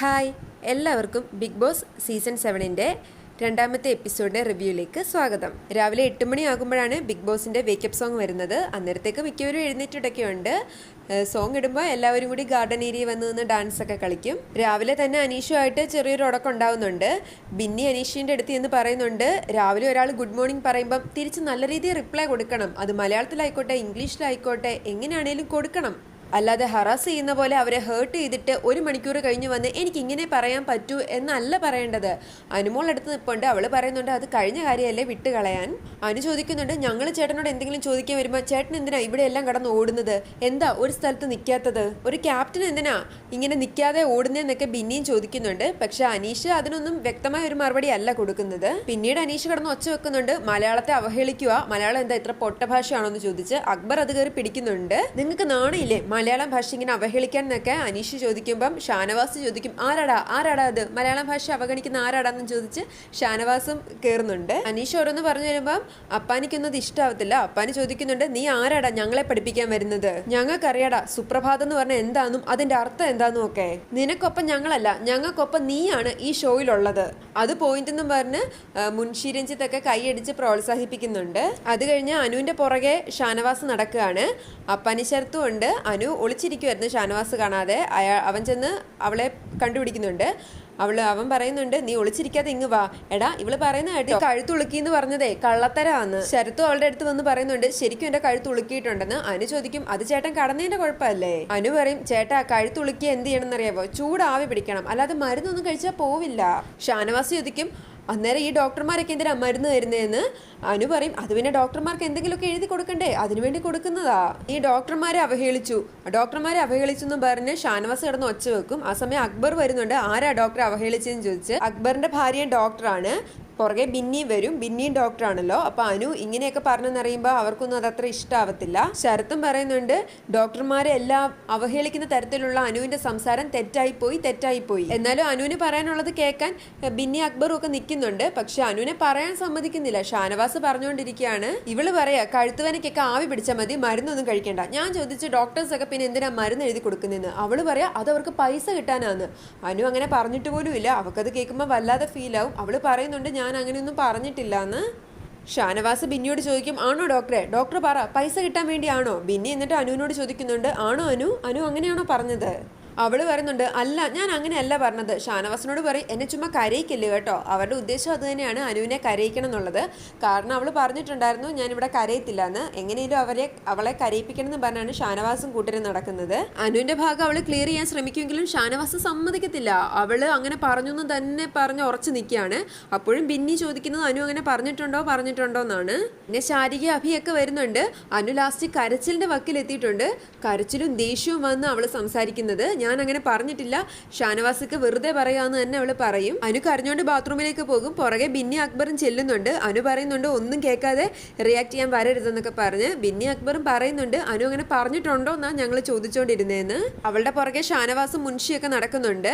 Hi എല്ലാവർക്കും big boss season സെവനിന്റെ രണ്ടാമത്തെ എപ്പിസോഡിന്റെ റിവ്യൂയിലേക്ക് സ്വാഗതം. രാവിലെ എട്ട് മണിയാകുമ്പോഴാണ് ബിഗ് ബോസിന്റെ വേക്കപ്പ് സോങ് വരുന്നത്. അന്നേരത്തേക്ക് മിക്കവരും എഴുന്നേറ്റിട്ടൊക്കെയുണ്ട്. സോങ് ഇടുമ്പോൾ എല്ലാവരും കൂടി ഗാർഡൻ ഏരിയ വന്ന് നിന്ന് ഡാൻസ് ഒക്കെ കളിക്കും. രാവിലെ തന്നെ അനീഷുമായിട്ട് ചെറിയൊരു ഉടക്കം ഉണ്ടാവുന്നുണ്ട്. ബിന്നി അനീഷിന്റെ അടുത്ത് എന്ന് പറയുന്നുണ്ട് രാവിലെ ഒരാൾ ഗുഡ് മോർണിംഗ് പറയുമ്പം തിരിച്ച് നല്ല രീതിയിൽ റിപ്ലൈ കൊടുക്കണം. അത് മലയാളത്തിലായിക്കോട്ടെ ഇംഗ്ലീഷിലായിക്കോട്ടെ എങ്ങനെയാണേലും കൊടുക്കണം. അല്ലാതെ ഹറാസ് ചെയ്യുന്ന പോലെ അവരെ ഹേർട്ട് ചെയ്തിട്ട് ഒരു മണിക്കൂർ കഴിഞ്ഞ് വന്ന് എനിക്ക് ഇങ്ങനെ പറയാൻ പറ്റൂ എന്നല്ല പറയേണ്ടത്. അനുമോൾ അടുത്ത് നിൽപ്പുണ്ട് അവൾ പറയുന്നുണ്ട് അത് കഴിഞ്ഞ കാര്യമല്ലേ വിട്ട് കളയാൻ? അനു ചോദിക്കുന്നുണ്ട് ഞങ്ങൾ ചേട്ടനോട് എന്തെങ്കിലും ചോദിക്കാൻ വരുമ്പോൾ ചേട്ടൻ എന്തിനാ ഇവിടെ എല്ലാം കടന്ന് ഓടുന്നത്? എന്താ ഒരു സ്ഥലത്ത് നിൽക്കാത്തത് ഒരു ക്യാപ്റ്റൻ എന്തിനാ ഇങ്ങനെ നിൽക്കാതെ ഓടുന്നതെന്നൊക്കെ ബിന്നിയും ചോദിക്കുന്നുണ്ട്. പക്ഷെ അനീഷ് അതിനൊന്നും വ്യക്തമായ ഒരു മറുപടി അല്ല കൊടുക്കുന്നത്. പിന്നീട് അനീഷ് കടന്ന് ഒച്ച വെക്കുന്നുണ്ട്. മലയാളത്തെ അവഹേളിക്കുക. മലയാളം എന്താ ഇത്ര പൊട്ട ഭാഷയാണോ എന്ന് ചോദിച്ച് അക്ബർ അത് കയറി പിടിക്കുന്നുണ്ട്. നിങ്ങൾക്ക് നാണയില്ലേ? മലയാളം ഭാഷ ഇങ്ങനെ അവഹേളിക്കാൻ എന്നൊക്കെ അനീഷ് ചോദിക്കുമ്പം ഷാനവാസ് ചോദിക്കും ആരാടാ? ആരാടാ അത്? മലയാളം ഭാഷ അവഗണിക്കുന്ന ആരാടാന്ന് ചോദിച്ച് ഷാനവാസും കയറുന്നുണ്ട് അനീഷ് ഓരോന്ന് പറഞ്ഞു വരുമ്പം അപ്പാനിക്കൊന്നും അത് ഇഷ്ടാവത്തില്ല. അപ്പാന് ചോദിക്കുന്നുണ്ട് നീ ആരാടാ? ഞങ്ങളെ പഠിപ്പിക്കാൻ വരുന്നത്. ഞങ്ങൾക്കറിയാടാ സുപ്രഭാതം എന്ന് പറഞ്ഞാൽ എന്താന്നും അതിന്റെ അർത്ഥം എന്താന്നും ഒക്കെ. നിനക്കൊപ്പം ഞങ്ങളല്ല. ഞങ്ങൾക്കൊപ്പം നീയാണ് ഈ ഷോയിലുള്ളത്. അത് പോയിന്റ് എന്നും പറഞ്ഞ് മുൻഷി രഞ്ജിത്തൊക്കെ കൈയടിച്ച് പ്രോത്സാഹിപ്പിക്കുന്നുണ്ട്. അത് കഴിഞ്ഞ് അനുവിന്റെ പുറകെ ഷാനവാസ് നടക്കുകയാണ്. അപ്പാനി ശരത്തും ഉണ്ട്. അനു ഒളിച്ചിരിക്കുമായിരുന്നു ഷാനവാസ് കാണാതെ. അയാൾ അവൻ ചെന്ന് അവളെ കണ്ടുപിടിക്കുന്നുണ്ട്. അവൾ അവൻ പറയുന്നുണ്ട് നീ ഒളിച്ചിരിക്കാതെ ഇങ്ങ് വാ. എടാ ഇവൾ പറയുന്ന കേട്ടോ കഴുത്തുളുക്കി എന്ന് പറഞ്ഞതേ കള്ളത്തരാന്ന്. ശരത്തും അവളുടെ അടുത്ത് വന്ന് പറയുന്നുണ്ട് ശരിക്കും എന്റെ കഴുത്ത് ഉളുക്കിയിട്ടുണ്ടെന്ന്. അനു ചോദിക്കും അത് ചേട്ടൻ കടന്നതിന്റെ കുഴപ്പമല്ലേ? അനു പറയും ചേട്ടാ കഴുത്തുളുക്കി എന്ത് ചെയ്യണം എന്നറിയാവോ ചൂടാവി പിടിക്കണം. അല്ലാതെ മരുന്നൊന്നും കഴിച്ചാൽ പോവില്ല. ഷാനവാസ് ചോദിക്കും അന്നേരം ഈ ഡോക്ടർമാരൊക്കെ എന്തിനാ മരുന്ന് തരുന്നതെന്ന് അനു പറയും അത് പിന്നെ ഡോക്ടർമാർക്ക് എന്തെങ്കിലുമൊക്കെ എഴുതി കൊടുക്കണ്ടേ? അതിനുവേണ്ടി കൊടുക്കുന്നതാ. ഈ ഡോക്ടർമാരെ അവഹേളിച്ചു. ഡോക്ടർമാരെ അവഹേളിച്ചു എന്ന് പറഞ്ഞ് ഷാനവാസ് കിടന്ന് ഒച്ച വെക്കും. ആ സമയം അക്ബർ വരുന്നുണ്ട്. ആരാ ഡോക്ടറെ അവഹേളിച്ചതെന്ന് ചോദിച്ച്? അക്ബറിന്റെ ഭാര്യ ഡോക്ടറാണ്. പുറകെ ബിന്നി വരും. ബിന്നിയും ഡോക്ടറാണല്ലോ അപ്പൊ അനു ഇങ്ങനെയൊക്കെ പറഞ്ഞെന്നറിയുമ്പോൾ അവർക്കൊന്നും അത് അത്ര ഇഷ്ടാവത്തില്ല. ശരത്തും പറയുന്നുണ്ട് ഡോക്ടർമാരെ എല്ലാം അവഹേളിക്കുന്ന തരത്തിലുള്ള അനുവിന്റെ സംസാരം തെറ്റായി പോയി തെറ്റായി പോയി എന്നാലും അനുവിന് പറയാനുള്ളത് കേൾക്കാൻ ബിന്നി അക്ബറും ഒക്കെ നിൽക്കുന്നുണ്ട്. പക്ഷെ അനുവിനെ പറയാൻ സമ്മതിക്കുന്നില്ല. ഷാനവാസ് പറഞ്ഞുകൊണ്ടിരിക്കുകയാണ്. ഇവൾ പറയാ കഴുത്തുവനക്കൊക്കെ ആവി പിടിച്ചാൽ മതി മരുന്നൊന്നും കഴിക്കേണ്ട. ഞാൻ ചോദിച്ചു ഡോക്ടേഴ്സ് ഒക്കെ പിന്നെ എന്തിനാ മരുന്ന് എഴുതി കൊടുക്കുന്നതെന്ന് അവൾ പറയാ അത് അവർക്ക് പൈസ കിട്ടാനാണ് അനു അങ്ങനെ പറഞ്ഞിട്ട് പോലും ഇല്ല അവക്കത് കേൾക്കുമ്പോൾ വല്ലാതെ ഫീൽ ആവും. അവൾ പറയുന്നുണ്ട് ഞാൻ അങ്ങനെയൊന്നും പറഞ്ഞിട്ടില്ല എന്ന് ഷാനവാസ് ബിന്നിയോട് ചോദിക്കും ആണോ ഡോക്ടറെ? ഡോക്ടർ പറ പൈസ കിട്ടാൻ വേണ്ടിയാണോ? ബിന്നി എന്നിട്ട് അനുവിനോട് ചോദിക്കുന്നുണ്ട് ആണോ അനു? അനു അങ്ങനെയാണോ പറഞ്ഞത്? അവൾ പറയുന്നുണ്ട് അല്ല ഞാൻ അങ്ങനെയല്ല പറഞ്ഞത്. ഷാനവാസിനോട് പറയും എന്നെ ചുമ്മാ കരയിക്കില്ല കേട്ടോ? അവരുടെ ഉദ്ദേശം അത് തന്നെയാണ് അനുവിനെ കരയിക്കണം എന്നുള്ളത്. കാരണം അവൾ പറഞ്ഞിട്ടുണ്ടായിരുന്നു ഞാൻ ഇവിടെ കരയത്തില്ല എന്ന് എങ്ങനെയും അവരെ അവളെ കരയിപ്പിക്കണം എന്ന് പറഞ്ഞാണ് ഷാനവാസും കൂട്ടരും നടക്കുന്നത്. അനുവിന്റെ ഭാഗം അവൾ ക്ലിയർ ചെയ്യാൻ ശ്രമിക്കുമെങ്കിലും ഷാനവാസ് സമ്മതിക്കത്തില്ല. അവൾ അങ്ങനെ പറഞ്ഞു എന്ന് തന്നെ പറഞ്ഞ് ഉറച്ചു നിൽക്കുകയാണ്. അപ്പോഴും ബിന്നി ചോദിക്കുന്നത് അനു അങ്ങനെ പറഞ്ഞിട്ടുണ്ടോ? പറഞ്ഞിട്ടുണ്ടോ? എന്നാണ്. പിന്നെ ശാരിക അഭിയൊക്കെ വരുന്നുണ്ട്. അനു ലാസ്റ്റ് കരച്ചിലിന്റെ വക്കിലെത്തിയിട്ടുണ്ട്. കരച്ചിലും ദേഷ്യവും വന്ന് അവൾ സംസാരിക്കുന്നത് ഞാൻ അങ്ങനെ പറഞ്ഞിട്ടില്ല. ഷാനവാസിക്ക് വെറുതെ പറയാന്ന് തന്നെ അവൾ പറയും. അനു കരഞ്ഞോണ്ട് ബാത്റൂമിലേക്ക് പോകും. പുറകെ ബിന്നി അക്ബറും ചെല്ലുന്നുണ്ട്. അനു പറയുന്നുണ്ട് ഒന്നും കേൾക്കാതെ റിയാക്ട് ചെയ്യാൻ വരരുതെന്നൊക്കെ പറഞ്ഞ്. ബിന്നി അക്ബറും പറയുന്നുണ്ട് അനു അങ്ങനെ പറഞ്ഞിട്ടുണ്ടോ എന്നാ ഞങ്ങൾ ചോദിച്ചുകൊണ്ടിരുന്നതെന്ന് അവളുടെ പുറകെ ഷാനവാസും മുൻഷിയൊക്കെ നടക്കുന്നുണ്ട്.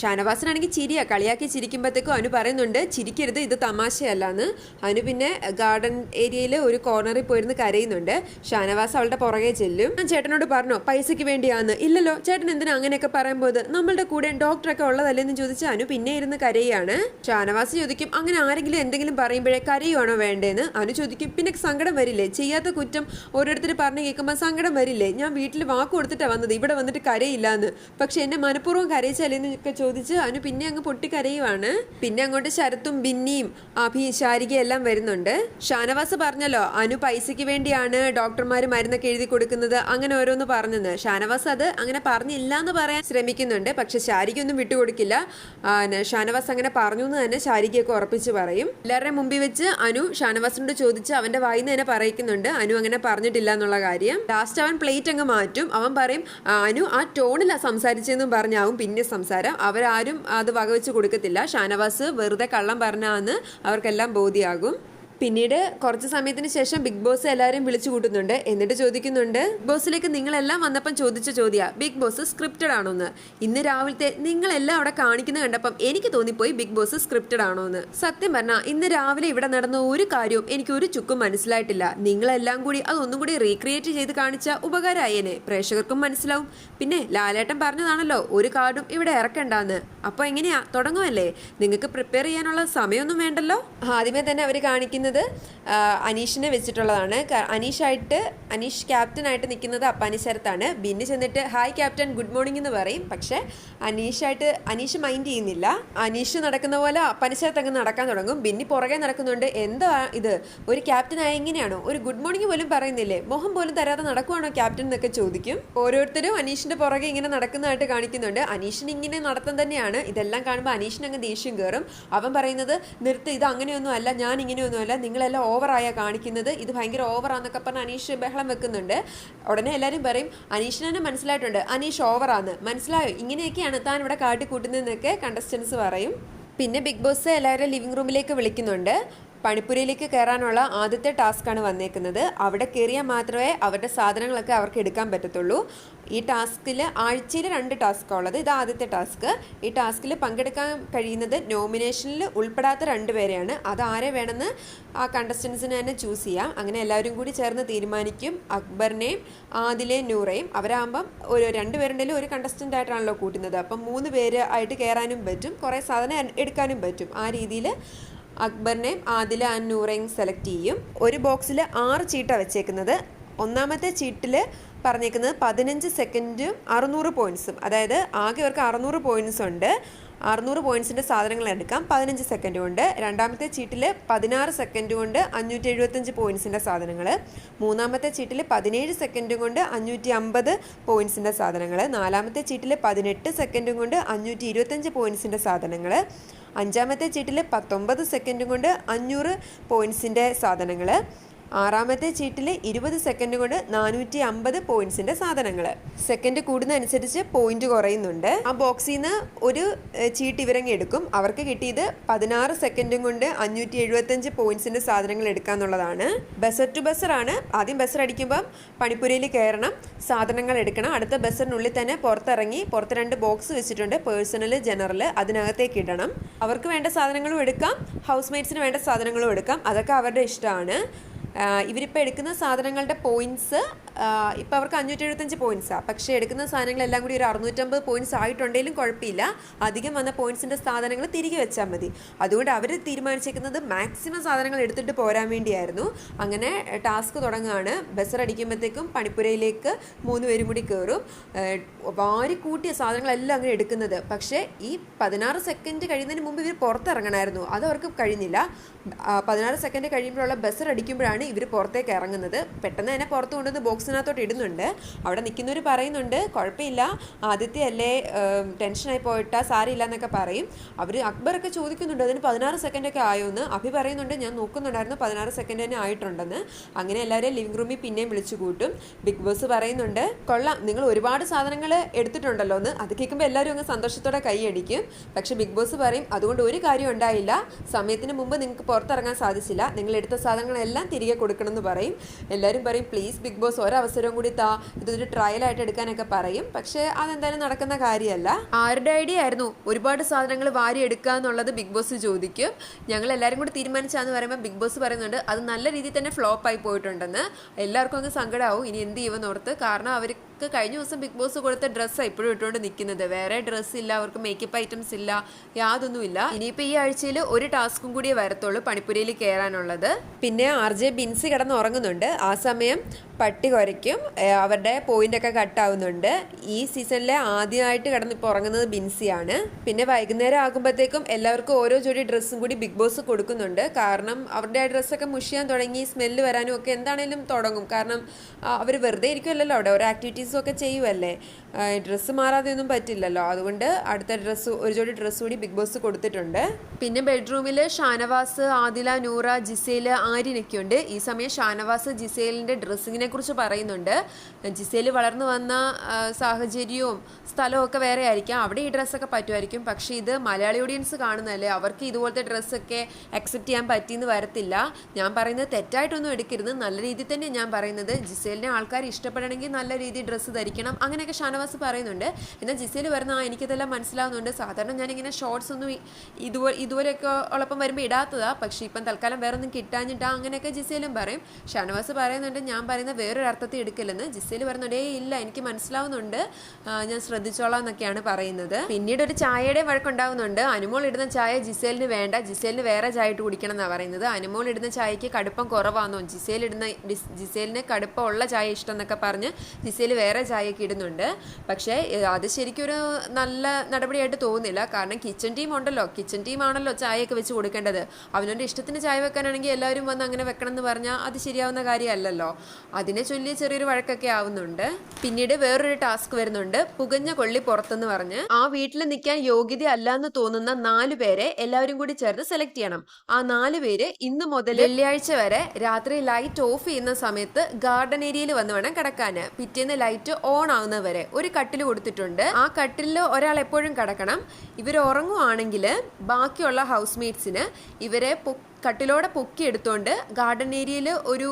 ഷാനവാസിനാണെങ്കിൽ ചിരിയാ. കളിയാക്കി ചിരിക്കുമ്പോഴത്തേക്കും അനു പറയുന്നുണ്ട് ചിരിക്കരുത് ഇത് തമാശയല്ല എന്ന് അനു പിന്നെ ഗാർഡൻ ഏരിയയിൽ ഒരു കോർണറിൽ പോയിരുന്ന് കരയുന്നുണ്ട്. ഷാനവാസ് അവളുടെ പുറകെ ചെല്ലും. ഞാൻ ചേട്ടനോട് പറഞ്ഞോ പൈസയ്ക്ക് വേണ്ടിയാന്ന്. ഇല്ലല്ലോ ചേട്ടൻ എന്തിനാ അങ്ങനെയൊക്കെ പറയുമ്പോൾ നമ്മളുടെ കൂടെ ഡോക്ടറൊക്കെ ഉള്ളതല്ലേന്ന് ചോദിച്ച് അനു പിന്നെ ഇരുന്ന് കരയാണ്. ഷാനവാസ് ചോദിക്കും അങ്ങനെ ആരെങ്കിലും എന്തെങ്കിലും പറയുമ്പോഴേ കരയുവാണോ വേണ്ടേന്ന്? അനു ചോദിക്കും പിന്നെ സങ്കടം വരില്ലേ? ചെയ്യാത്ത കുറ്റം ഓരോരുത്തർ പറഞ്ഞു കേൾക്കുമ്പോൾ സങ്കടം വരില്ലേ? ഞാൻ വീട്ടിൽ വാക്ക് കൊടുത്തിട്ടാണ് വന്നത് ഇവിടെ വന്നിട്ട് കരയില്ല എന്ന് പക്ഷെ എന്നെ മനഃപൂർവം ഒക്കെ ചോദിച്ച് അനു പിന്നെ അങ്ങ് പൊട്ടി കരയുവാണ്. പിന്നെ അങ്ങോട്ട് ശരത്തും ബിന്നിയും അഭി ശാരിക എല്ലാം വരുന്നുണ്ട്. ഷാനവാസ് പറഞ്ഞല്ലോ അനു പൈസയ്ക്ക് വേണ്ടിയാണ് ഡോക്ടർമാർ മരുന്നൊക്കെ എഴുതി കൊടുക്കുന്നത് അങ്ങനെ ഓരോന്ന് പറഞ്ഞെന്ന്. ഷാനവാസ് അത് അങ്ങനെ പറഞ്ഞില്ല. എന്ന് പറയാൻ ശ്രമിക്കുന്നുണ്ട്. പക്ഷെ ശാരിക്കൊന്നും വിട്ടുകൊടുക്കില്ല. ഷാനവാസ് അങ്ങനെ പറഞ്ഞു എന്ന് തന്നെ ശാരികയൊക്കെ ഉറപ്പിച്ച് പറയും. എല്ലാവരുടെയും മുമ്പിൽ വെച്ച് അനു ഷാനവാസിനോട് ചോദിച്ച് അവന്റെ വായിന്ന് തന്നെ പറയിക്കുന്നുണ്ട്. അനു അങ്ങനെ പറഞ്ഞിട്ടില്ല എന്നുള്ള കാര്യം. ലാസ്റ്റ് അവൻ പ്ലേറ്റ് അങ്ങ് മാറ്റും. അവൻ പറയും അനു ആ ടോണിലാ സംസാരിച്ചെന്നും പറഞ്ഞാവും പിന്നെ സംസാരം. അവരാരും അത് വകവെച്ച് കൊടുക്കത്തില്ല. ഷാനവാസ് വെറുതെ കള്ളം പറഞ്ഞാന്ന് അവർക്കെല്ലാം ബോധ്യമാകും പിന്നീട് കുറച്ച് സമയത്തിന് ശേഷം ബിഗ് ബോസ് എല്ലാവരും വിളിച്ചു കൂട്ടുന്നുണ്ട്. എന്നിട്ട് ചോദിക്കുന്നുണ്ട് ബിഗ് ബോസിലേക്ക് നിങ്ങളെല്ലാം വന്നപ്പം ചോദിച്ച ചോദ്യ ബിഗ് ബോസ് സ്ക്രിപ്റ്റഡ് ആണോ എന്ന് ഇന്ന് രാവിലത്തെ നിങ്ങളെല്ലാം അവിടെ കാണിക്കുന്ന കണ്ടപ്പം എനിക്ക് തോന്നിപ്പോയി ബിഗ് ബോസ് സ്ക്രിപ്റ്റഡ് ആണോ എന്ന് സത്യം പറഞ്ഞാൽ ഇന്ന് രാവിലെ ഇവിടെ നടന്ന ഒരു കാര്യവും എനിക്ക് ഒരു ചുക്കും മനസ്സിലായിട്ടില്ല. നിങ്ങളെല്ലാം കൂടി അതൊന്നും കൂടി റീക്രിയേറ്റ് ചെയ്ത് കാണിച്ച ഉപകാരമായേനെ പ്രേക്ഷകർക്കും മനസ്സിലാവും. പിന്നെ ലാലേട്ടൻ പറഞ്ഞതാണല്ലോ ഒരു കാർഡും ഇവിടെ ഇറക്കണ്ടെന്ന്. അപ്പോൾ എങ്ങനെയാ? തുടങ്ങുമല്ലേ നിങ്ങൾക്ക് പ്രിപ്പയർ ചെയ്യാനുള്ള സമയമൊന്നും വേണ്ടല്ലോ? ആദ്യമേ തന്നെ അവർ കാണിക്കുന്നത് ആ, അനീഷിനെ വെച്ചിട്ടുള്ളതാണ്. അനീഷായിട്ട് അനീഷ് ക്യാപ്റ്റനായിട്ട് നിൽക്കുന്നത് അപ്പാനി ശരത്താണ്. ബിന്നി ചെന്നിട്ട് ഹായ് ക്യാപ്റ്റൻ ഗുഡ് മോർണിംഗ് എന്ന് പറയും. പക്ഷേ അനീഷായിട്ട് അനീഷ് മൈൻഡ് ചെയ്യുന്നില്ല. അനീഷ് നടക്കുന്ന പോലെ അപ്പാനി ശരത്ത് അങ്ങ് നടക്കാൻ തുടങ്ങും. ബിന്നി പുറകെ നടക്കുന്നുണ്ട്. എന്താ ഇത്? ഒരു ക്യാപ്റ്റനായ എങ്ങനെയാണോ ഒരു ഗുഡ് മോർണിംഗ് പോലും പറയുന്നില്ലേ? മോഹം പോലും തരാതെ നടക്കുവാണോ ക്യാപ്റ്റൻ എന്നൊക്കെ ചോദിക്കും. ഓരോരുത്തരും അനീഷിന്റെ പുറകെ ഇങ്ങനെ നടക്കുന്നതായിട്ട് കാണിക്കുന്നുണ്ട്. അനീഷിന് ഇങ്ങനെ നടത്തം തന്നെയാണ്. ഇതെല്ലാം കാണുമ്പോൾ അനീഷിന് അങ്ങ് ദേഷ്യം കയറും അവൻ പറയുന്നത് നിർത്ത് ഇത് അങ്ങനെയൊന്നും അല്ല ഞാൻ ഇങ്ങനെയൊന്നും അല്ല നിങ്ങളെല്ലാം ഓവറായ കാണിക്കുന്നത്. ഇത് ഭയങ്കര ഓവറാന്നൊക്കെ പറഞ്ഞ് അനീഷ് ബഹളം വെക്കുന്നുണ്ട്. ഉടനെ എല്ലാവരും പറയും അനീഷിന് തന്നെ മനസ്സിലായിട്ടുണ്ട്. അനീഷ് ഓവറാന്ന്. മനസ്സിലായോ? ഇങ്ങനെയൊക്കെയാണ് താൻ ഇവിടെ കാട്ടിക്കൂട്ടുന്നതെന്നൊക്കെ കണ്ടസ്റ്റൻസ് പറയും. പിന്നെ ബിഗ് ബോസ് എല്ലാവരും ലിവിംഗ് റൂമിലേക്ക് വിളിക്കുന്നുണ്ട്. പണിപ്പുരയിലേക്ക് കയറാനുള്ള ആദ്യത്തെ ടാസ്ക്കാണ് വന്നേക്കുന്നത്. അവിടെ കയറിയാൽ മാത്രമേ അവരുടെ സാധനങ്ങളൊക്കെ അവർക്ക് എടുക്കാൻ പറ്റത്തുള്ളൂ. ഈ ടാസ്കിൽ ആഴ്ചയിൽ രണ്ട് ടാസ്ക്കാണ് ഇത് ആദ്യത്തെ ടാസ്ക്. ഈ ടാസ്കിൽ പങ്കെടുക്കാൻ കഴിയുന്നത് നോമിനേഷനിൽ ഉൾപ്പെടാത്ത രണ്ട് പേരെയാണ്. അത് ആരെ വേണമെന്ന് ആ കണ്ടസ്റ്റൻസിന് തന്നെ ചൂസ് ചെയ്യാം. അങ്ങനെ എല്ലാവരും കൂടി ചേർന്ന് തീരുമാനിക്കും. അക്ബറിനെയും ആദിലെയും നൂറയും. അവരാകുമ്പം ഒരു രണ്ട് പേരുണ്ടെങ്കിലും ഒരു കണ്ടസ്റ്റന്റ് ആയിട്ടാണല്ലോ കൂട്ടുന്നത്. അപ്പം മൂന്ന് പേര് ആയിട്ട് കയറാനും പറ്റും. കുറേ സാധനം എടുക്കാനും പറ്റും. ആ രീതിയിൽ അക്ബറിനെയും ആദില ആൻഡ് നൂറയും സെലക്ട് ചെയ്യും. ഒരു ബോക്സിൽ ആറ് ചീട്ടാണ് വെച്ചേക്കുന്നത്. ഒന്നാമത്തെ ചീട്ടിൽ പറഞ്ഞേക്കുന്നത് പതിനഞ്ച് സെക്കൻഡും അറുന്നൂറ് പോയിൻസും അതായത് ആകെ ഇവർക്ക് അറുന്നൂറ് പോയിൻസ് ഉണ്ട്. അറുന്നൂറ് പോയിൻസിന്റെ സാധനങ്ങൾ എടുക്കാം. പതിനഞ്ച് സെക്കൻഡ് കൊണ്ട് രണ്ടാമത്തെ ചീട്ടിൽ പതിനാറ് സെക്കൻഡ് കൊണ്ട് അഞ്ഞൂറ്റി എഴുപത്തഞ്ച് പോയിൻസിന്റെ സാധനങ്ങൾ. മൂന്നാമത്തെ ചീട്ടിൽ പതിനേഴ് സെക്കൻഡ് കൊണ്ട് അഞ്ഞൂറ്റി അമ്പത് പോയിൻസിന്റെ സാധനങ്ങൾ. നാലാമത്തെ ചീട്ടിൽ പതിനെട്ട് സെക്കൻഡും കൊണ്ട് അഞ്ഞൂറ്റി ഇരുപത്തഞ്ച് പോയിൻസിന്റെ സാധനങ്ങൾ. അഞ്ചാമത്തെ ചീട്ടിൽ പത്തൊമ്പത് സെക്കൻഡും കൊണ്ട് അഞ്ഞൂറ് പോയിൻസിന്റെ സാധനങ്ങൾ ആറാമത്തെ ചീട്ടിൽ ഇരുപത് സെക്കൻഡ് കൊണ്ട് നാനൂറ്റി അമ്പത് പോയിന്റ്സിന്റെ സാധനങ്ങൾ സെക്കൻഡ് കൂടുന്നതനുസരിച്ച് പോയിന്റ് കുറയുന്നുണ്ട്. ആ ബോക്സിൽ നിന്ന് ഒരു ചീട്ട് ഇവരങ്ങ് എടുക്കും. അവർക്ക് കിട്ടിയത് പതിനാറ് സെക്കൻഡും കൊണ്ട് അഞ്ഞൂറ്റി എഴുപത്തഞ്ച് പോയിന്റ്സിന്റെ സാധനങ്ങൾ എടുക്കാന്നുള്ളതാണ്. ബസർ ടു ബസർ ആണ്. ആദ്യം ബസർ അടിക്കുമ്പം പണിപ്പുരയിൽ കയറണം. സാധനങ്ങൾ എടുക്കണം. അടുത്ത ബസറിനുള്ളിൽ തന്നെ പുറത്തിറങ്ങി പുറത്ത് രണ്ട് ബോക്സ് വെച്ചിട്ടുണ്ട്. പേഴ്സണൽ ജനറൽ അതിനകത്തേക്ക് ഇടണം. അവർക്ക് വേണ്ട സാധനങ്ങളും എടുക്കാം. ഹൗസ് മേറ്റ്സിന് വേണ്ട സാധനങ്ങളും എടുക്കാം. അതൊക്കെ അവരുടെ ഇഷ്ടമാണ്. ഇവരിപ്പോൾ എടുക്കുന്ന സാധനങ്ങളുടെ പോയിന്റ്സ് ഇപ്പോൾ അവർക്ക് അഞ്ഞൂറ്റി എഴുപത്തഞ്ച് പോയിന്റ്സാണ് പക്ഷേ എടുക്കുന്ന സാധനങ്ങളെല്ലാം കൂടി ഒരു അറുന്നൂറ്റമ്പത് പോയിന്റ്സ് ആയിട്ടുണ്ടെങ്കിലും കുഴപ്പമില്ല. അധികം വന്ന പോയിന്റ്സിന്റെ സാധനങ്ങൾ തിരികെ വെച്ചാൽ മതി. അതുകൊണ്ട് അവർ തീരുമാനിച്ചേക്കുന്നത് മാക്സിമം സാധനങ്ങൾ എടുത്തിട്ട് പോരാൻ വേണ്ടിയായിരുന്നു. അങ്ങനെ ടാസ്ക് തുടങ്ങുകയാണ്. ബസർ അടിക്കുമ്പോഴത്തേക്കും പണിപ്പുരയിലേക്ക് മൂന്ന് പേരും കൂടി കയറും വാരി കൂട്ടിയ സാധനങ്ങളെല്ലാം അങ്ങനെ എടുക്കുന്നത്. പക്ഷേ ഈ പതിനാറ് സെക്കൻഡ് കഴിയുന്നതിന് മുമ്പ് ഇവർ പുറത്തിറങ്ങണമായിരുന്നു അത് അവർക്ക് കഴിഞ്ഞില്ല. പതിനാറ് സെക്കൻഡ് കഴിയുമ്പോഴുള്ള ബസർ അടിക്കുമ്പോഴാണ് ഇവർ പുറത്തേക്ക് ഇറങ്ങുന്നത്. പെട്ടെന്ന് തന്നെ പുറത്ത് കൊണ്ടുവന്ന് ബോക്സിനകത്തോട്ട് ഇടുന്നുണ്ട്. അവിടെ നിൽക്കുന്നവർ പറയുന്നുണ്ട് കുഴപ്പമില്ല ആദ്യത്തെ അല്ലേ ടെൻഷനായി പോയിട്ടാ സാരിയില്ല എന്നൊക്കെ പറയും. അവർ അക്ബറൊക്കെ ചോദിക്കുന്നുണ്ട് അതിന് പതിനാറ് സെക്കൻഡൊക്കെ ആയോ എന്ന് അഭി പറയുന്നുണ്ട് ഞാൻ നോക്കുന്നുണ്ടായിരുന്നു പതിനാറ് സെക്കൻഡ് തന്നെ ആയിട്ടുണ്ടെന്ന്. അങ്ങനെ എല്ലാവരെയും ലിവിംഗ് റൂമിൽ പിന്നെയും വിളിച്ചു കൂട്ടും. ബിഗ് ബോസ് പറയുന്നുണ്ട് കൊള്ളാം നിങ്ങൾ ഒരുപാട് സാധനങ്ങൾ എടുത്തിട്ടുണ്ടല്ലോ എന്ന് അത് കേൾക്കുമ്പോൾ എല്ലാവരും അങ്ങ് സന്തോഷത്തോടെ കൈയടിക്കും പക്ഷെ ബിഗ് ബോസ് പറയും അതുകൊണ്ട് ഒരു കാര്യം ഉണ്ടായില്ല. സമയത്തിന് മുമ്പ് നിങ്ങൾക്ക് പുറത്തിറങ്ങാൻ സാധിച്ചില്ല. നിങ്ങൾ എടുത്ത സാധനങ്ങളെല്ലാം തിരികെ കൊടുക്കണമെന്ന് പറയും. എല്ലാവരും പറയും പ്ലീസ് ബിഗ് ബോസ് ഒരവസരവും കൂടി താ ഇതൊരു ട്രയലായിട്ട് എടുക്കാനൊക്കെ പറയും. പക്ഷേ അതെന്തായാലും നടക്കുന്ന കാര്യമല്ല. ആരുടെ ഐഡിയ ആയിരുന്നു? ഒരുപാട് സാധനങ്ങൾ വാരി എടുക്കുക എന്നുള്ളത് ബിഗ് ബോസ് ചോദിക്കും. ഞങ്ങൾ എല്ലാവരും കൂടി തീരുമാനിച്ചാന്ന് പറയുമ്പോൾ ബിഗ് ബോസ് പറയുന്നുണ്ട് അത് നല്ല രീതിയിൽ തന്നെ ഫ്ലോപ്പ് ആയി പോയിട്ടുണ്ടെന്ന്. എല്ലാവർക്കും അങ്ങ് സങ്കടമാവും ഇനി എന്ത് ചെയ്യുമെന്ന് ഓർത്ത് കാരണം അവർക്ക് കഴിഞ്ഞ ദിവസം ബിഗ് ബോസ് കൊടുത്ത ഡ്രസ്സാണ് ഇപ്പോഴും ഇട്ടുകൊണ്ട് നിൽക്കുന്നത് വേറെ ഡ്രസ്സ് ഇല്ല അവർക്ക് മേക്കപ്പ് ഐറ്റംസ് ഇല്ല യാതൊന്നും ഇല്ല. ഇനിയിപ്പോൾ ഈ ആഴ്ചയിൽ ഒരു ടാസ്കും കൂടിയേ വരത്തുള്ളൂ പണിപ്പുരയിൽ കയറാനുള്ളത് പിന്നെ ആർ ജെ ബിൻസി കിടന്ന് ഉറങ്ങുന്നുണ്ട്. ആ സമയം പട്ടി കുരയ്ക്കും. അവരുടെ പോയിന്റ് ഒക്കെ കട്ടാവുന്നുണ്ട് ഈ സീസണിലെ ആദ്യമായിട്ട് കിടന്ന് ഇപ്പോൾ ഉറങ്ങുന്നത് ബിൻസിയാണ്. പിന്നെ വൈകുന്നേരം ആകുമ്പോഴത്തേക്കും എല്ലാവർക്കും ഓരോ ജോഡി ഡ്രസ്സും കൂടി ബിഗ് ബോസ് കൊടുക്കുന്നുണ്ട്. കാരണം അവരുടെ ഡ്രസ്സൊക്കെ മുഷിയാൻ തുടങ്ങി സ്മെല്ല് വരാനും ഒക്കെ എന്താണേലും തുടങ്ങും. കാരണം അവർ വെറുതെ ഇരിക്കുമല്ലോ അവിടെ. ഓരോ ആക്ടിവിറ്റീസും ഒക്കെ ചെയ്യുമല്ലേ ഡ്രസ്സ് മാറാതെ ഒന്നും പറ്റില്ലല്ലോ. അതുകൊണ്ട് അടുത്ത ഡ്രസ്സ് ഒരു ജോഡി ഡ്രസ്സ് കൂടി ബിഗ് ബോസ് കൊടുത്തിട്ടുണ്ട്. പിന്നെ ബെഡ്റൂമിൽ ഷാനവാസ് ആദില നൂറ ജിസേൽ ആര്യനൊക്കെ ഉണ്ട് ഈ സമയം ഷാനവാസ് ജിസേലിന്റെ ഡ്രസ്സിങ്ങിനെ കുറിച്ച് പറയുന്നുണ്ട്. ജിസേൽ വളർന്നു വന്ന സാഹചര്യവും സ്ഥലവും ഒക്കെ വേറെ ആയിരിക്കാം. അവിടെ ഈ ഡ്രസ്സൊക്കെ പറ്റുമായിരിക്കും. പക്ഷേ ഇത് മലയാളി ഓഡിയൻസ് കാണുന്നതല്ലേ? അവർക്ക് ഇതുപോലത്തെ ഡ്രസ്സൊക്കെ അക്സെപ്റ്റ് ചെയ്യാൻ പറ്റിയെന്ന് വരത്തില്ല. ഞാൻ പറയുന്നത് തെറ്റായിട്ടൊന്നും എടുക്കരുത്. നല്ല രീതിയിൽ തന്നെ ഞാൻ പറയുന്നത് ജിസേലിനെ ആൾക്കാർ ഇഷ്ടപ്പെടണമെങ്കിൽ നല്ല രീതിയിൽ ഡ്രസ്സ് ധരിക്കണം. അങ്ങനെയൊക്കെ ഷാനവാസ് പറയുന്നുണ്ട്. എന്നാൽ ജിസേൽ വരുന്ന ആ എനിക്കിതെല്ലാം മനസ്സിലാവുന്നുണ്ട്. സാധാരണ ഞാനിങ്ങനെ ഷോർട്സ് ഒന്നും ഇതുപോലെ ഇതുപോലെയൊക്കെ ഉള്ളപ്പം വരുമ്പോൾ ഇടാത്തതാ. പക്ഷേ ഇപ്പം തൽക്കാലം വേറെ ഒന്നും കിട്ടാഞ്ഞിട്ടാ അങ്ങനെയൊക്കെ ജിസേലും പറയും. ഷാനവാസ് പറയുന്നുണ്ട് ഞാൻ പറയുന്ന വേറൊരു അർത്ഥത്തിൽ എടുക്കില്ലെന്ന്. ജിസേൽ പറയുന്നുണ്ട് ഏ ഇല്ല എനിക്ക് മനസ്സിലാവുന്നുണ്ട്. ഞാൻ ശ്രദ്ധിച്ചോളാം എന്നൊക്കെയാണ് പറയുന്നത്. പിന്നീട് ഒരു ചായയുടെ വഴക്കുണ്ടാവുന്നുണ്ട്. അനുമോൾ ഇടുന്ന ചായ ജിസേലിന് വേണ്ട. ജിസേലിന് വേറെ ചായ ഇട്ട് കുടിക്കണം എന്നാണ് പറയുന്നത്. അനുമോൾ ഇടുന്ന ചായക്ക് കടുപ്പം കുറവാണെന്നോ ജിസേലിടുന്ന ജിസേലിന് കടുപ്പമുള്ള ചായ ഇഷ്ടം എന്നൊക്കെ പറഞ്ഞ് ജിസേൽ വേറെ ചായയൊക്കെ ഇടുന്നുണ്ട്. പക്ഷേ അത് ശരിക്കും ഒരു നല്ല നടപടിയായിട്ട് തോന്നുന്നില്ല. കാരണം കിച്ചൺ ടീം ഉണ്ടല്ലോ. കിച്ചൺ ടീം ആണല്ലോ ചായയൊക്കെ വെച്ച് കൊടുക്കേണ്ടത്. അവനവന്റെ ഇഷ്ടത്തിന് ചായ വെക്കാനാണെങ്കിൽ എല്ലാവരും വന്ന് അങ്ങനെ വെക്കണം എന്ന് പറഞ്ഞാൽ അത് ശരിയാവുന്ന കാര്യമല്ലല്ലോ. അതിനെ ചൊല്ലി ചെറിയൊരു വഴക്കൊക്കെ ആവുന്നുണ്ട്. പിന്നീട് വേറൊരു ടാസ്ക് വരുന്നുണ്ട്. പുകഞ്ഞ കൊള്ളി പുറത്തെന്ന് പറഞ്ഞ്. ആ വീട്ടിൽ നിൽക്കാൻ യോഗ്യത അല്ല എന്ന് തോന്നുന്ന നാല് പേരെ എല്ലാവരും കൂടി ചേർത്ത് സെലക്ട് ചെയ്യണം. ആ നാല് പേര് ഇന്ന് മുതൽ വെള്ളിയാഴ്ച വരെ രാത്രി ലൈറ്റ് ഓഫ് ചെയ്യുന്ന സമയത്ത് ഗാർഡൻ ഏരിയയിൽ വന്ന് വേണം കിടക്കാൻ പിറ്റേന്ന് ലൈറ്റ് ഓൺ ആവുന്നവരെ ഒരു കട്ടിൽ കൊടുത്തിട്ടുണ്ട്. ആ കട്ടിലിൽ ഒരാൾ എപ്പോഴും കിടക്കണം. ഇവർ ഉറങ്ങുവാണെങ്കിൽ ബാക്കിയുള്ള ഹൗസ് മേറ്റ്സിന് ഇവരെ കട്ടിലോടെ പൊക്കി ഗാർഡൻ ഏരിയയിൽ ഒരു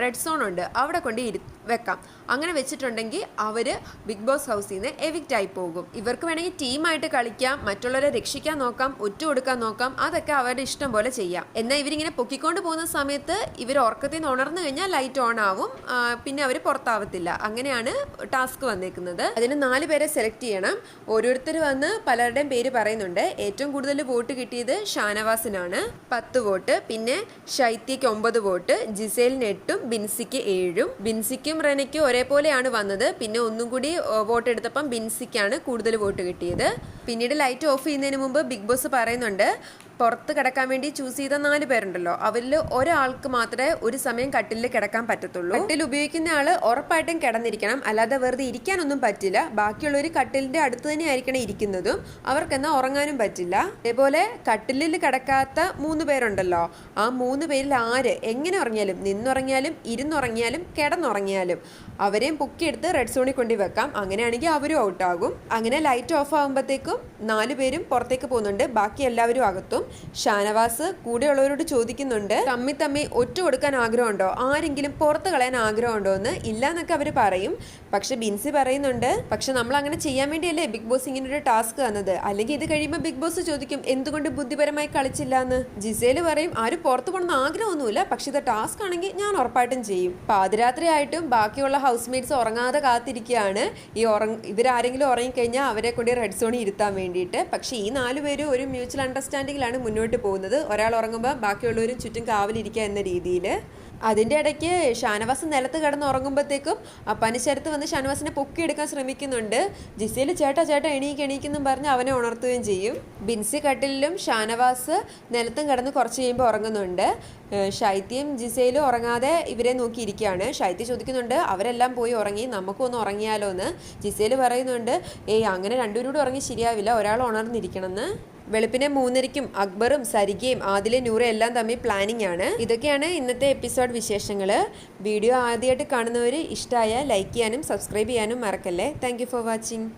റെഡ് സോൺ ഉണ്ട്. അവിടെ കൊണ്ട് ഇരു വെക്കാം. അങ്ങനെ വെച്ചിട്ടുണ്ടെങ്കിൽ അവർ ബിഗ് ബോസ് ഹൗസിൽ നിന്ന് എവിക്റ്റ് ആയി പോകും. ഇവർക്ക് വേണമെങ്കിൽ ടീമായിട്ട് കളിക്കാം മറ്റുള്ളവരെ രക്ഷിക്കാൻ നോക്കാം ഒറ്റ കൊടുക്കാൻ നോക്കാം അതൊക്കെ അവരുടെ ഇഷ്ടം പോലെ ചെയ്യാം. എന്നാൽ ഇവരിങ്ങനെ പൊക്കിക്കൊണ്ട് പോകുന്ന സമയത്ത് ഇവർ ഉറക്കത്തിൽ നിന്ന് ഉണർന്നു കഴിഞ്ഞാൽ ലൈറ്റ് ഓൺ ആവും. പിന്നെ അവർ പുറത്താവത്തില്ല. അങ്ങനെയാണ് ടാസ്ക് വന്നേക്കുന്നത്. അതിന് നാല് പേരെ സെലക്ട് ചെയ്യണം. ഓരോരുത്തർ വന്ന് പലരുടെയും പേര് പറയുന്നുണ്ട്. ഏറ്റവും കൂടുതൽ വോട്ട് കിട്ടിയത് ഷാനവാസിനാണ്. പത്ത് വോട്ട്. പിന്നെ ഷൈത്യയ്ക്ക് ഒമ്പത് വോട്ട്. ജിസേലിന് എട്ടും ബിൻസിക്ക് ഏഴും. ബിൻസിക്കും റെനയ്ക്കും ഒരേപോലെയാണ് വന്നത്. പിന്നെ ഒന്നും കൂടി വോട്ട് എടുത്തപ്പം ബിൻസിക്കാണ് കൂടുതൽ വോട്ട് കിട്ടിയത്. പിന്നീട് ലൈറ്റ് ഓഫ് ചെയ്യുന്നതിന് മുമ്പ് ബിഗ് ബോസ് പറയുന്നുണ്ട് പുറത്ത് കിടക്കാൻ വേണ്ടി ചൂസ് ചെയ്ത നാല് പേരുണ്ടല്ലോ. അവരിൽ ഒരാൾക്ക് മാത്രമേ ഒരു സമയം കട്ടിലിൽ കിടക്കാൻ പറ്റത്തുള്ളൂ. കട്ടിൽ ഉപയോഗിക്കുന്ന ആൾ ഉറപ്പായിട്ടും കിടന്നിരിക്കണം. അല്ലാതെ വെറുതെ ഇരിക്കാനൊന്നും പറ്റില്ല. ബാക്കിയുള്ളവർ കട്ടിലിന്റെ അടുത്ത് തന്നെ ആയിരിക്കണം ഇരിക്കുന്നതും. അവർക്കെന്നാൽ ഉറങ്ങാനും പറ്റില്ല. അതേപോലെ കട്ടിലിൽ കിടക്കാത്ത മൂന്ന് പേരുണ്ടല്ലോ. ആ മൂന്ന് പേരിൽ ആര് എങ്ങനെ ഉറങ്ങിയാലും നിന്നുറങ്ങിയാലും ഇരുന്നുറങ്ങിയാലും കിടന്നുറങ്ങിയാലും അവരെയും പൊക്കിയെടുത്ത് റെഡ് സോണിൽ കൊണ്ടു വെക്കാം. അങ്ങനെയാണെങ്കിൽ അവരും ഔട്ടാകും അങ്ങനെ ലൈറ്റ് ഓഫ് ആകുമ്പോഴത്തേക്കും നാല് പേരും പുറത്തേക്ക് പോകുന്നുണ്ട്. ബാക്കി എല്ലാവരും അകത്തും. ഷാനവാസ് കൂടെയുള്ളവരോട് ചോദിക്കുന്നുണ്ട് തമ്മി തമ്മി ഒറ്റ കൊടുക്കാൻ ആഗ്രഹമുണ്ടോ? ആരെങ്കിലും പുറത്തു കളയാൻ ആഗ്രഹമുണ്ടോ? എന്ന് ഇല്ല എന്നൊക്കെ അവർ പറയും. പക്ഷെ ബിൻസി പറയുന്നുണ്ട് പക്ഷെ നമ്മൾ അങ്ങനെ ചെയ്യാൻ വേണ്ടിയല്ലേ ബിഗ് ബോസ് ഇങ്ങനെ ഒരു ടാസ്ക് തന്നത്? അല്ലെങ്കിൽ ഇത് കഴിയുമ്പോൾ ബിഗ് ബോസ് ചോദിക്കും എന്തുകൊണ്ട് ബുദ്ധിപരമായി കളിച്ചില്ല എന്ന് ജിസേൽ പറയും ആരും പുറത്ത് പോകണമെന്ന് ആഗ്രഹമൊന്നുമില്ല പക്ഷെ ഇത് ടാസ്ക് ആണെങ്കിൽ ഞാൻ ഉറപ്പായിട്ടും ചെയ്യും. പാതിരാത്രി ആയിട്ടും ബാക്കിയുള്ള ഹൗസ് മേറ്റ്സ് ഉറങ്ങാതെ കാത്തിരിക്കുകയാണ്. ഈ ഉറങ്ങ ഇവരാരെങ്കിലും ഉറങ്ങിക്കഴിഞ്ഞാൽ അവരെ കൊണ്ട് റെഡ് സോണിൽ ഇരുത്താൻ വേണ്ടിയിട്ട്. പക്ഷേ ഈ നാല് പേരും ഒരു മ്യൂച്വൽ അണ്ടർസ്റ്റാൻഡിങ്ങിലാണ് മുന്നോട്ട് പോകുന്നത്. ഒരാൾ ഉറങ്ങുമ്പോൾ ബാക്കിയുള്ളവരും ചുറ്റും കാവലിരിക്കുക എന്ന രീതിയിൽ അതിന്റെ ഇടയ്ക്ക് ഷാനവാസ് നിലത്ത് കിടന്ന് ഉറങ്ങുമ്പോഴത്തേക്കും പനിശരത്ത് വന്ന് ഷാനവാസിനെ പൊക്കിയെടുക്കാൻ ശ്രമിക്കുന്നുണ്ട്. ജിസയിൽ ചേട്ടാ ചേട്ടാ എണീക്ക് എണീക്കെന്നും പറഞ്ഞ് അവനെ ഉണർത്തുകയും ചെയ്യും. ബിൻസി കട്ടിലും ഷാനവാസ് നിലത്തും കിടന്ന് കുറച്ച് കഴിയുമ്പോൾ ഉറങ്ങുന്നുണ്ട്. ഷൈത്യം ജിസയിലും ഉറങ്ങാതെ ഇവരെ നോക്കിയിരിക്കുകയാണ് ശൈത്യ ചോദിക്കുന്നുണ്ട് അവരെല്ലാം പോയി ഉറങ്ങി നമുക്കൊന്ന് ഉറങ്ങിയാലോ എന്ന് ജിസയിൽ പറയുന്നുണ്ട് ഏയ് അങ്ങനെ രണ്ടുപേരും കൂടി ഉറങ്ങി ശരിയാവില്ല ഒരാൾ ഉണർന്നിരിക്കണമെന്ന്. വെളുപ്പിനെ മൂന്നരയ്ക്കും അക്ബറും സരികയും ആദിലെ നൂറും എല്ലാം തമ്മിൽ പ്ലാനിംഗ് ആണ്. ഇതൊക്കെയാണ് ഇന്നത്തെ എപ്പിസോഡ് വിശേഷങ്ങൾ വീഡിയോ ആദ്യമായിട്ട് കാണുന്നവർ ഇഷ്ടമായ ലൈക്ക് ചെയ്യാനും സബ്സ്ക്രൈബ് ചെയ്യാനും മറക്കല്ലേ. Thank for watching